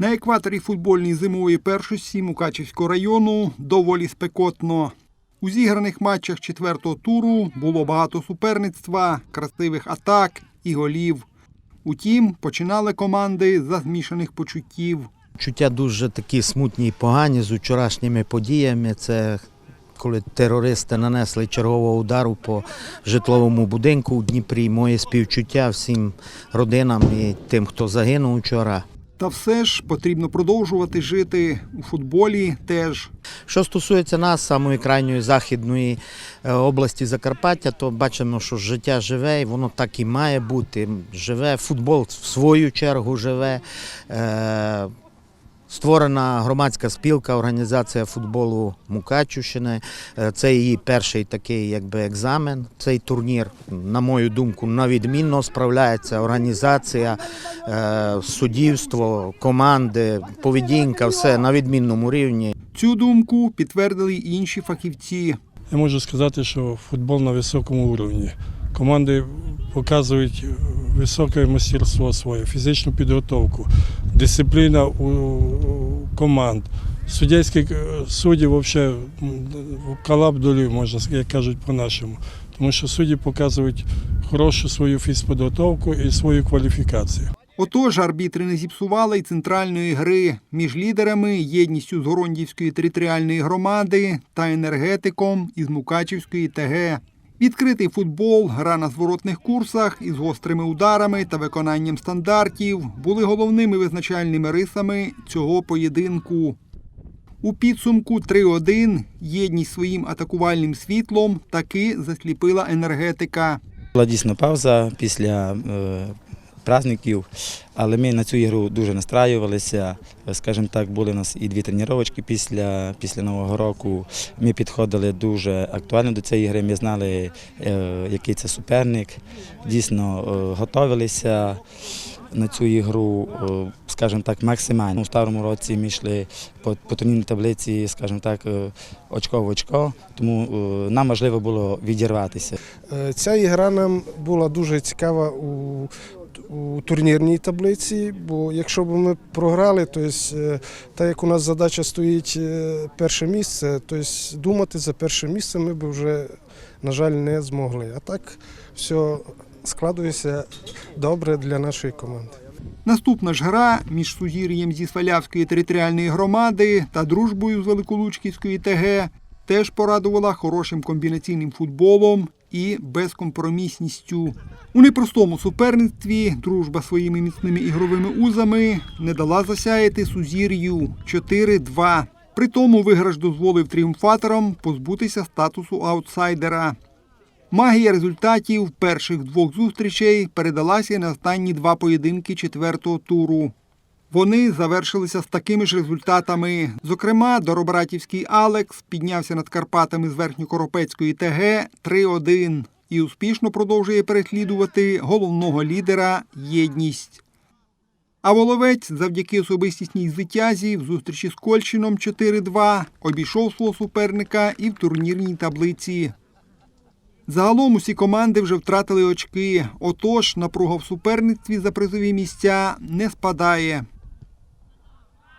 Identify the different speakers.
Speaker 1: На екваторі футбольної зимової першості Мукачівського району доволі спекотно. У зіграних матчах четвертого туру було багато суперництва, красивих атак і голів. Утім, починали команди за змішаних почуттів.
Speaker 2: Чуття дуже такі смутні і погані з вчорашніми подіями. Це коли терористи нанесли чергового удару по житловому будинку у Дніпрі. Моє співчуття всім родинам і тим, хто загинув вчора.
Speaker 1: Та все ж потрібно продовжувати жити у футболі теж.
Speaker 2: Що стосується нас, самої крайньої західної е, області Закарпаття, то бачимо, що життя живе, і воно так і має бути. Живе футбол в свою чергу живе. Створена громадська спілка, організація футболу Мукачівщини. Е, Це її перший такий якби екзамен. Цей турнір, на мою думку, навідмінно справляється. Організація, е, суддівство, команди, поведінка, все на відмінному рівні.
Speaker 1: Цю думку підтвердили й інші фахівці.
Speaker 3: Я можу сказати, що футбол на високому рівні. Команди показують високе мастерство своє, фізичну підготовку, дисципліна у команд. Суддівські е, судді взагалі колаб долів, можна як кажуть по-нашому. Тому що судді показують хорошу свою фізпідготовку і свою кваліфікацію.
Speaker 1: Отож, арбітри не зіпсували й центральної гри між лідерами, єдністю з Горондівської територіальної громади та енергетиком із Мукачівської ТГ. Відкритий футбол, гра на зворотних курсах із гострими ударами та виконанням стандартів були головними визначальними рисами цього поєдинку. У підсумку 3-1 єдність своїм атакувальним світлом таки засліпила енергетика.
Speaker 4: Була дійсно пауза після е, праздників, але ми на цю ігру дуже настраювалися. Скажімо так, були у нас і дві тренування після, після Нового року. Ми підходили дуже актуально до цієї гри. Ми знали, е, який це суперник. Дійсно е, готувалися на цю ігру, е, скажімо так, максимально. У старому році ми йшли по, по турнірній таблиці, скажімо так, очко в очко, тому нам важливо було відірватися.
Speaker 5: Ця ігра нам була дуже цікава у, у турнірній таблиці, бо якщо б ми програли, то е, так як у нас задача стоїть е, перше місце, то думати за перше місце ми б вже, на жаль, не змогли. А так все складується добре для нашої команди.
Speaker 1: Наступна ж гра між сузір'ям зі Свалявської територіальної громади та дружбою з Великолучківської ТГ теж порадувала хорошим комбінаційним футболом і безкомпромісністю. У непростому суперництві дружба своїми міцними ігровими узами не дала засяяти сузір'ю 4-2. При тому виграш дозволив тріумфаторам позбутися статусу аутсайдера. Магія результатів перших двох зустрічей передалася на останні два поєдинки четвертого туру. Вони завершилися з такими ж результатами. Зокрема, Доробратівський Алекс піднявся над Карпатами з Верхньокоропецької ТГ 3-1 і успішно продовжує переслідувати головного лідера Єдність. А Воловець завдяки особистісній звитязі в зустрічі з Кольщином 4-2 обійшов свого суперника і в турнірній таблиці. Загалом усі команди вже втратили очки, отож напруга в суперництві за призові місця не спадає.